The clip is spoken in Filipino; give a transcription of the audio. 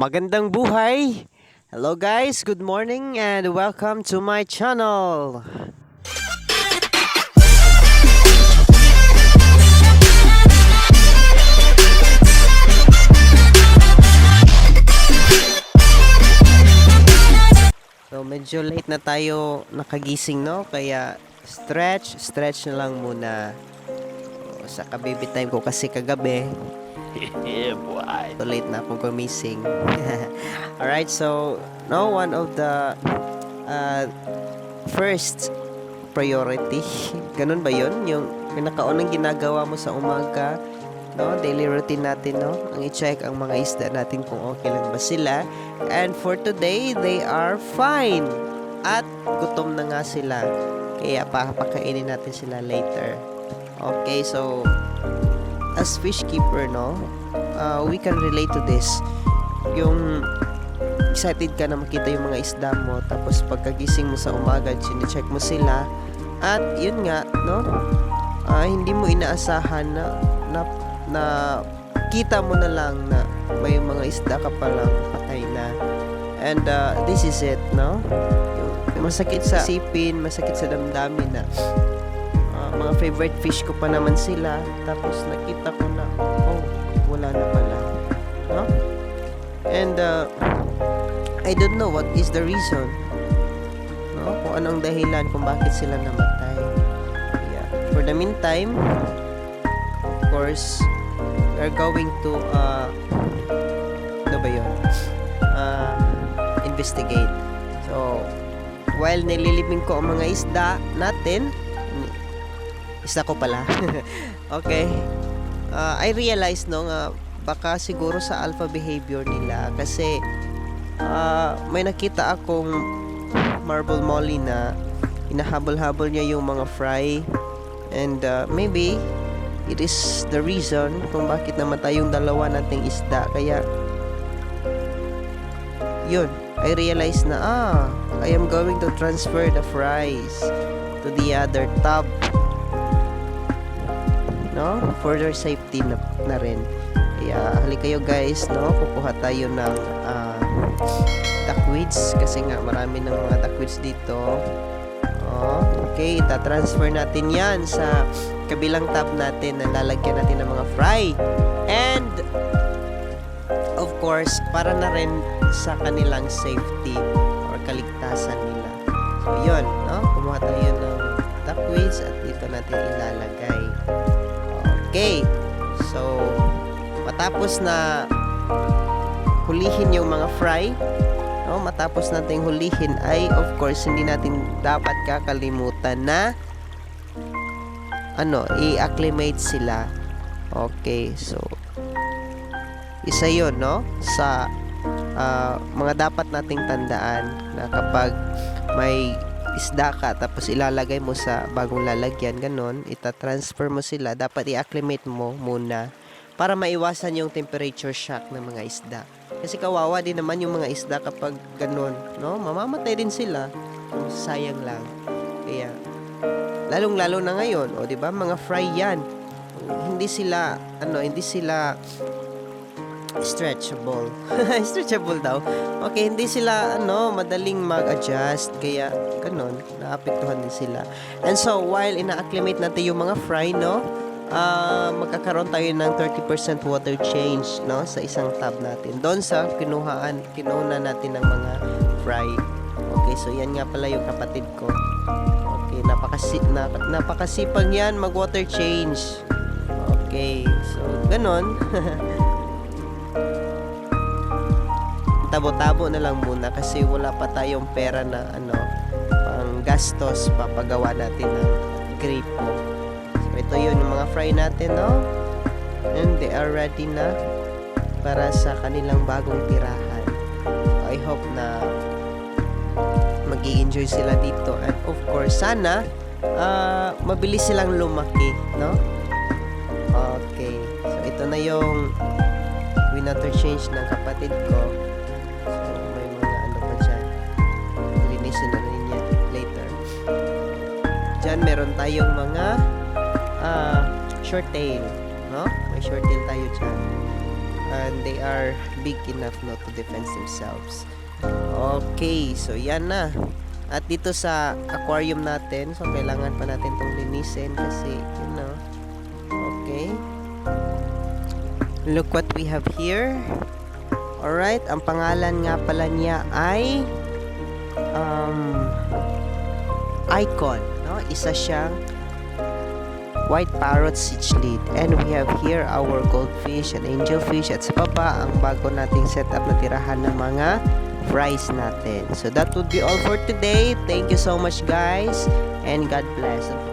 Magandang buhay! Hello guys, good morning and welcome to my channel. So medyo late na tayo nakagising no, kaya stretch, stretch na lang muna. Sa kababy time ko kasi kagabi, yeah, boy. So late na akong gumising. Alright, so no one of the uh, first priority. Ganun ba yun? Yung pinakaunang ginagawa mo sa umaga, no? Daily routine natin, no? Ang i-check ang mga isda natin kung okay lang ba sila. And for today, they are fine. At gutom na nga sila. Kaya papakainin natin sila later. Okay, so as fish keeper, no? uh, we can relate to this. Yung excited ka na makita yung mga isda mo tapos pagkagising mo sa umaga chine-check mo sila at yun nga no ah, hindi mo inaasahan na, na na kita mo na lang na may mga isda ka palang patay na and uh, this is it no masakit sa sipin masakit sa damdamin na mga favorite fish ko pa naman sila. Tapos nakita ko na oh wala na pala. No? And uh, I don't know what is the reason no? Kung anong dahilan kung bakit sila namatay. Yeah. For the meantime of course we are going to uh ano ba yun? Uh, investigate. So while nililibing ko ang mga isda natin isda ko pala. Okay. Uh, I realized no nga baka siguro sa alpha behavior nila kasi uh, may nakita akong marble molly na inahabol-habol niya yung mga fry. And uh, maybe it is the reason kung bakit namatay yung dalawa nating isda. Kaya yun. I realized na ah I am going to transfer the fries to the other tub no? For their safety na, na rin. Kaya halik kayo guys no? Kukuha tayo ng uh, duckweeds kasi nga marami ng mga duckweeds dito. Oh, okay ita-transfer natin yan sa kabilang tab natin na lalagyan natin ng mga fry. And of course para na rin sa kanilang safety or kaligtasan nila. So yun no? Kumuha tayo ng duckweeds at dito natin ilalagay Okay. So, matapos na hulihin yung mga fry, no, matapos nating hulihin ay of course hindi natin dapat kakalimutan na ano, i-acclimate sila. Okay, so isa 'yon, no? Sa ah, mga dapat nating tandaan na kapag may isda ka tapos ilalagay mo sa bagong lalagyan ganon ita-transfer mo sila. Dapat i-acclimate mo muna para maiwasan yung temperature shock ng mga isda. Kasi kawawa din naman yung mga isda kapag ganon no? Mamamatay din sila. Sayang lang. Kaya lalong lalo na ngayon o di ba? Mga fry yan. Hindi sila ano hindi sila stretchable. stretchable daw. Okay, hindi sila ano, madaling mag-adjust kaya ganun, naapektuhan din sila. And so while ina-acclimate natin yung mga fry, no, ah magkakaroon tayo ng 30% water change, no, sa isang tab natin. Doon sa kinuhaan, kinuha natin ng mga fry. Okay, so yan nga pala yung kapatid ko. Okay, napakasi na, napakasipag yan mag-water change. Okay, so ganun. tabo-tabo na lang muna kasi wala pa tayong pera na ano pang gastos papagawa natin ng gripo so ito yun yung mga fry natin no? And they are ready na para sa kanilang bagong tirahan. I hope na mag enjoy sila dito. And of course sana ah, mabilis silang lumaki no? Okay. So ito na yung winater change ng kapatid ko May mga ano pa dyan. Linisin na rin later. Dyan, meron tayong mga ah, short tail. No? May short tail tayo dyan. and they are big enough not to defend themselves. Okay, so yan na. At dito sa aquarium natin, so kailangan pa natin itong linisin kasi, you know, okay. Look what we have here. Alright, ang pangalan nga pala niya ay um, Icon. No? Isa siyang white parrot cichlid. And we have here our goldfish and angelfish. At sa baba, ang bago nating setup na tirahan ng mga fries natin. So that would be all for today. Thank you so much guys. And God bless.